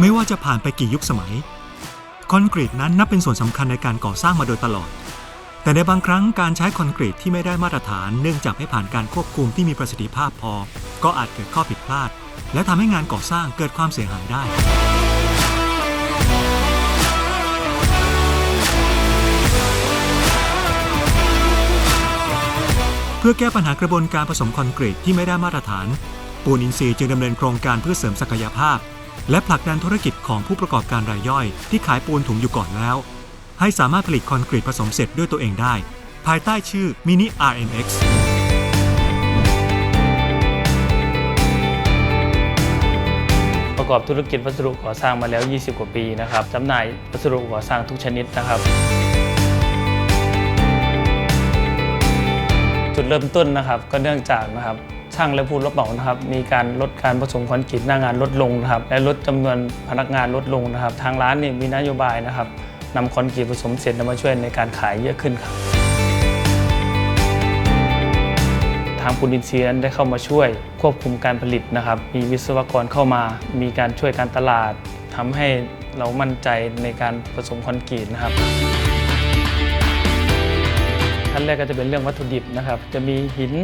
ไม่ว่าจะผ่านไปกี่ยุคสมัย คอนกรีตนั้นนับเป็นส่วนสำคัญในการก่อสร้างมาโดยตลอด แต่ในบางครั้งการใช้คอนกรีตที่ไม่ได้มาตรฐาน เนื่องจากไม่ผ่านการควบคุมที่มีประสิทธิภาพพอ ก็อาจเกิดข้อผิดพลาด และทำให้งานก่อสร้างเกิดความเสียหายได้เพื่อแก้ปัญหากระบวนการผสมคอนกรีตที่ไม่ได้มาตรฐาน ปูนอินทรีย์จึงดำเนินโครงการเพื่อเสริมศักยภาพ และผลักดันธุรกิจของผู้ประกอบการรายย่อย ที่ขายปูนถุงอยู่ก่อนแล้ว ให้สามารถผลิตคอนกรีตผสมเสร็จด้วยตัวเองได้ ภายใต้ชื่อ Mini RMX ประกอบธุรกิจวัสดุก่อสร้างมาแล้ว 20 กว่าปีนะครับจำหน่ายวัสดุก่อสร้างทุกชนิดนะครับ จุดเริ่มต้นนะครับก็เนื่องจากนะครับ ช่างและผู้รับเหมานะครับ มีการลดการผสมคอนกรีตหน้างานลดลงนะครับ และลดจำนวนพนักงานลดลงนะครับ ทางร้านนี่มีนโยบายนะครับนำคอนกรีตผสมเสร็จนำมาช่วยในการขายเยอะขึ้นครับทางปูนอินทรีย์นั้นได้เข้ามาช่วยควบคุมการผลิตนะครับ มีวิศวกรเข้ามา มีการช่วยการตลาดทำให้เรามั่นใจในการผสมคอนกรีตนะครับขั้นแรกก็จะเป็นเรื่องวัตถุดิบนะครับ จะมีหิน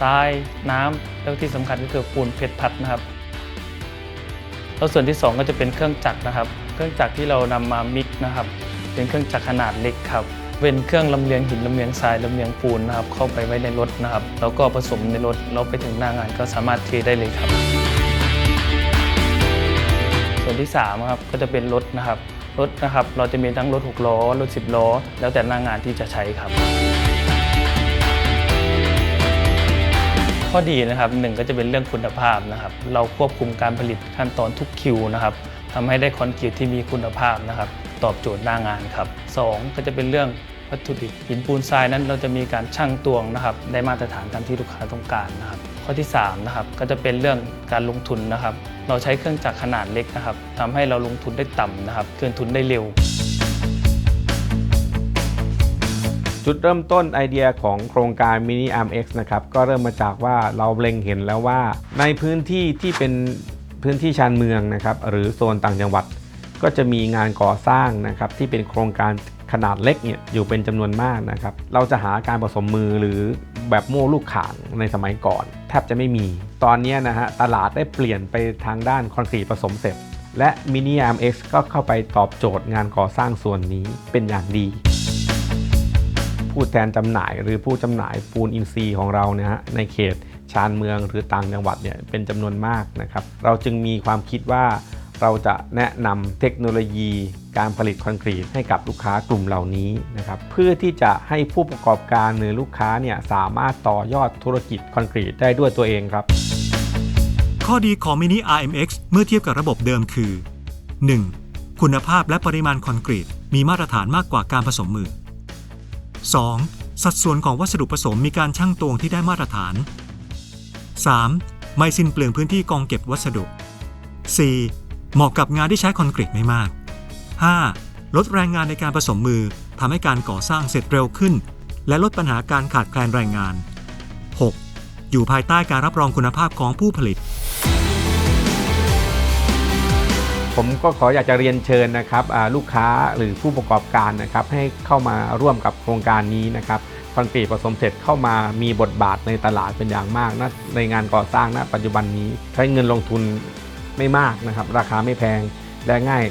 ทราย น้ำแล้วที่สำคัญก็คือปูนเพชรพัดนะครับ แล้วส่วนที่ 2 ก็จะเป็นเครื่องจักรนะครับ เครื่องจักรที่เรานำมามิกนะครับ เป็นเครื่องจักรขนาดเล็กครับเป็นเครื่องลำเลียงหินลำเลียงทรายลำเลียงปูนนะครับ เข้าไปไว้ในรถนะครับ แล้วก็ผสมในรถแล้วไปถึงหน้างานก็สามารถเทได้เลยครับ ส่วนที่3ครับก็จะเป็นรถนะครับรถนะครับ เราจะมีทั้งรถ6ล้อรถ10ล้อ แล้วแต่หน้างานที่จะใช้ครับ ข้อดีนะครับหนึ่งก็จะเป็นเรื่องคุณภาพนะครับ เราควบคุมการผลิตขั้นตอนทุกคิวนะครับทำให้ได้คอนกรีตที่มีคุณภาพนะครับ ตอบโจทย์หน้างานครับสองก็จะเป็นเรื่องวัตถุดิบหินปูนทรายนั้นเราจะมีการชั่งตวงนะครับ ได้มาตรฐานตามที่ลูกค้าต้องการนะครับ ข้อที่3นะครับก็จะเป็นเรื่องการลงทุนนะครับ เราใช้เครื่องจักรขนาดเล็กนะครับทำให้เราลงทุนได้ต่ำนะครับเคืนทุนได้เร็ว จุดเริ่มต้นไอเดียของโครงการ Mini Arm X นะครับก็เริ่มมาจากว่าเราเล็งเห็นแล้วว่า ในพื้นที่ที่เป็นพื้นที่ชานเมืองนะครับหรือโซนต่างจังหวัด ก็จะมีงานก่อสร้างนะครับที่เป็นโครงการขนาดเล็กเนี่ยอยู่เป็นจำนวนมากนะครับเราจะหาการผสมมือหรือแบบโม่ลูกขางในสมัยก่อน แทบจะไม่มี ตอนนี้นะฮะตลาดได้เปลี่ยนไปทางด้านคอนกรีตผสมเสร็จและ Mini Arm X ก็เข้าไปตอบโจทย์งานก่อสร้างส่วนนี้เป็นอย่างดี ผู้แทนจำหน่าย หรือผู้จำหน่ายปูนอินทรีย์ของเราเนี่ยฮะในเขตชานเมืองหรือต่างจังหวัดเนี่ยเป็นจำนวนมากนะครับเราจึงมีความคิดว่าเราจะแนะนำเทคโนโลยีการผลิตคอนกรีตให้กับลูกค้ากลุ่มเหล่านี้นะครับเพื่อที่จะให้ผู้ประกอบการหรือลูกค้าเนี่ยสามารถต่อยอดธุรกิจคอนกรีตได้ด้วยตัวเองครับ ข้อดีของ Mini RMX เมื่อเทียบกับระบบเดิมคือ 1. คุณภาพและปริมาณคอนกรีตมีมาตรฐานมากกว่าการผสมมือ 2. สัดส่วนของวัสดุผสมมีการชั่งตวงที่ได้มาตรฐาน 3. ไม่สิ้นเปลืองพื้นที่กองเก็บวัสดุ 4. เหมาะกับงานที่ใช้คอนกรีตไม่มาก 5. ลดแรงงานในการผสมมือทำให้การก่อสร้างเสร็จเร็วขึ้น และลดปัญหาการขาดแคลนแรงงาน 6. อยู่ภายใต้การรับรองคุณภาพของผู้ผลิต ผมก็ขออยากจะเรียนเชิญนะครับลูกค้าหรือผู้ประกอบการนะครับให้เข้ามาร่วมกับโครงการนี้นะครับคอนกรีตผสมเสร็จเข้ามามีบทบาทในตลาดเป็นอย่างมากนะในงานก่อสร้างณปัจจุบันนี้ใช้เงินลงทุนไม่มากนะครับ ราคาไม่แพงและง่าย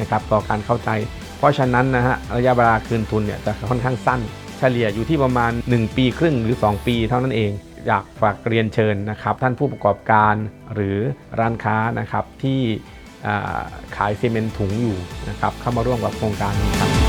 นะครับต่อการเข้าใจ เพราะฉะนั้นนะฮะระยะเวลาคืนทุนเนี่ยจะค่อนข้างสั้น เฉลี่ยอยู่ที่ประมาณ 1 ปีครึ่งหรือ 2 ปีเท่านั้นเองอยากฝากเรียนเชิญนะครับ ท่านผู้ประกอบการหรือร้านค้านะครับที่ ขายซีเมนต์ถุงอยู่นะครับเข้ามาร่วมกับโครงการนี้ครับ